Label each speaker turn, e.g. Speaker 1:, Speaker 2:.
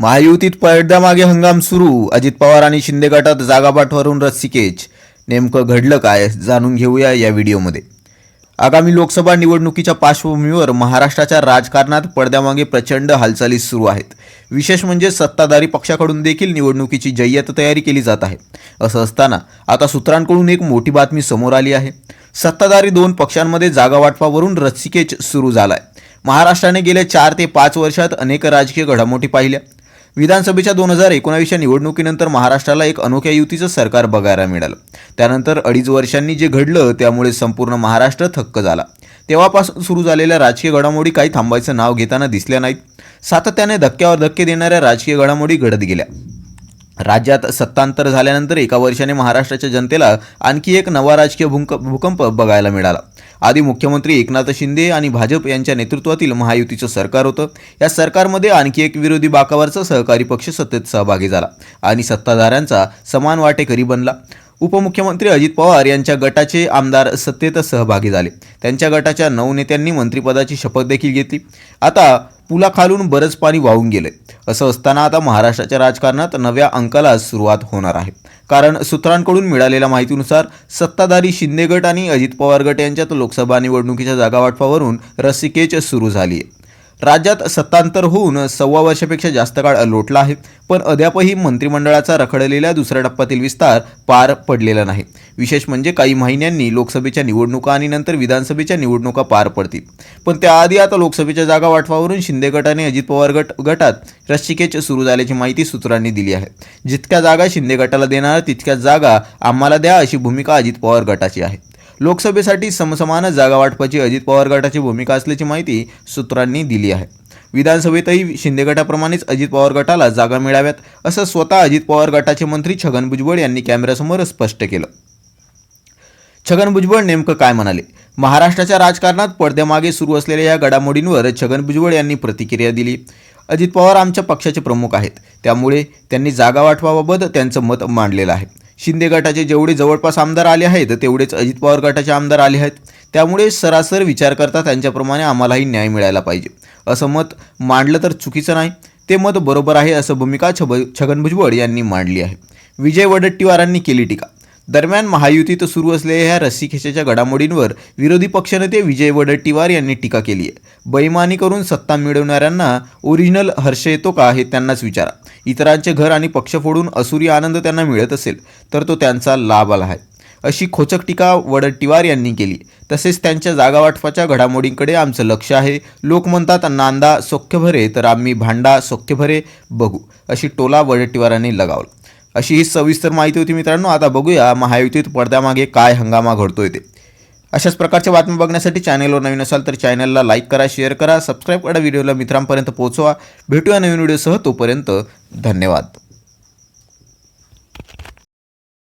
Speaker 1: महायुतीत पडद्यामागे हंगाम सुरू. अजित पवार आणि शिंदे गटात जागाबाटवरून रस्सिकेच. नेमकं घडलं काय जाणून घेऊया या व्हिडिओमध्ये. आगामी लोकसभा निवडणुकीच्या पार्श्वभूमीवर महाराष्ट्राच्या राजकारणात पडद्यामागे प्रचंड हालचाली सुरू आहेत. विशेष म्हणजे सत्ताधारी पक्षाकडून देखील निवडणुकीची जय्यत तयारी केली जात आहे. असं असताना आता सूत्रांकडून एक मोठी बातमी समोर आली आहे. सत्ताधारी दोन पक्षांमध्ये जागा वाटपावरून सुरू सुरू आहे महाराष्ट्राने गेल्या चार ते पाच वर्षात अनेक राजकीय घडामोडी पाहिल्या. विधानसभेच्या दोन हजार एकोणावीसच्या निवडणुकीनंतर महाराष्ट्राला एक अनोख्या युतीचं सरकार बघायला मिळालं. त्यानंतर अडीच वर्षांनी जे घडलं त्यामुळे संपूर्ण महाराष्ट्र थक्क झाला. तेव्हापासून सुरू झालेल्या राजकीय घडामोडी काही थांबायचं नाव घेताना दिसल्या नाहीत. सातत्याने धक्क्यावर धक्के देणाऱ्या राजकीय घडामोडी घडत गेल्या. राज्यात सत्तांतर झाल्यानंतर एका वर्षाने महाराष्ट्राच्या जनतेला आणखी एक नवा राजकीय भूक भूकंप बघायला मिळाला. आधी मुख्यमंत्री एकनाथ शिंदे आणि भाजप यांच्या नेतृत्वातील महायुतीचं सरकार होतं. या सरकारमध्ये आणखी एक विरोधी बाकावरचा सहकारी पक्ष सत्तेत सहभागी झाला आणि सत्ताधाऱ्यांचा समान वाटेकरी बनला. उपमुख्यमंत्री अजित पवार यांच्या गटाचे आमदार सत्तेत सहभागी झाले. त्यांच्या गटाच्या नऊ नेत्यांनी मंत्रिपदाची शपथ देखील घेतली. आता पुलाखालून बरंच पाणी वाहून गेले असं असताना आता महाराष्ट्राच्या राजकारणात नव्या अंकाला सुरुवात होणार आहे. कारण सूत्रांकडून मिळालेल्या माहितीनुसार सत्ताधारी शिंदे गट आणि अजित पवार गट यांच्यात लोकसभा निवडणुकीच्या जागावाटपावरून रस्सीकेच सुरू झाली आहे राज्यात सत्तांतर होऊन सव्वा वर्षापेक्षा जास्त काळ लोटला आहे. पण अद्यापही मंत्रिमंडळाचा रखडलेल्या दुसऱ्या टप्प्यातील विस्तार पार पडलेला नाही. विशेष म्हणजे काही महिन्यांनी लोकसभेच्या निवडणुका आणि नंतर विधानसभेच्या निवडणुका पार पडतील. पण त्याआधी आता लोकसभेच्या जागा वाटपावरून शिंदे गटाने अजित पवार गट गटात रस्सिकेच सुरू झाल्याची माहिती सूत्रांनी दिली आहे. जितक्या जागा शिंदे गटाला देणार तितक्याच जागा आम्हाला द्या अशी भूमिका अजित पवार गटाची आहे. लोकसभेसाठी समसमान जागा वाटपाची अजित पवार गटाची भूमिका असल्याची माहिती सूत्रांनी दिली आहे. विधानसभेतही शिंदे गटाप्रमाणेच अजित पवार गटाला जागा मिळाव्यात असं स्वतः अजित पवार गटाचे मंत्री छगन भुजबळ यांनी कॅमेऱ्यासमोर स्पष्ट केलं. छगन भुजबळ नेमकं काय म्हणाले? महाराष्ट्राच्या राजकारणात पडद्यामागे सुरू असलेल्या या घडामोडींवर छगन भुजबळ यांनी प्रतिक्रिया दिली. अजित पवार आमच्या पक्षाचे प्रमुख आहेत त्यामुळे त्यांनी जागा वाटवाबाबत त्यांचं मत मांडलेलं आहे. शिंदे गटाचे जेवढे जवळपास आमदार आले आहेत तेवढेच अजित पवार गटाचे आमदार आले आहेत. त्यामुळे सरासर विचार करता त्यांच्याप्रमाणे आम्हालाही न्याय मिळायला पाहिजे. असं मत मांडलं तर चुकीचं नाही. ते मत बरोबर आहे असं भूमिका छब छगन भुजबळ यांनी मांडली आहे. विजय वडट्टीवारांनी केली टीका. दरम्यान महायुतीत सुरू असलेल्या ह्या रस्सीखेचेच्या घडामोडींवर विरोधी पक्षनेते विजय वडट्टीवार यांनी टीका केली आहे. बैमानी करून सत्ता मिळवणाऱ्यांना ओरिजिनल हर्ष येतो का हे त्यांनाच विचारा. इतरांचे घर आणि पक्ष फोडून असुरी आनंद त्यांना मिळत असेल तर तो त्यांचा लाभ आला आहे. अशी खोचक टीका वडट्टीवार यांनी केली. तसेच त्यांच्या जागावाटपाच्या घडामोडींकडे आमचं लक्ष आहे. लोक म्हणतात नांदा सोख्य भरे तर आम्ही भांडा सोख्य भरे बघू अशी टोला वडट्टीवारांनी लगावला. अशी ही सविस्तर माहिती होती मित्रांनो. आता बघूया महायुतीत पडद्यामागे काय हंगामा घडतोय ते. अशाच प्रकारच्या बातम्या बघण्यासाठी चॅनलवर नवीन असाल तर चॅनलला लाईक करा शेअर करा सबस्क्राईब करा व्हिडिओला मित्रांपर्यंत पोहोचवा. भेटूया नवीन व्हिडिओसह तोपर्यंत धन्यवाद.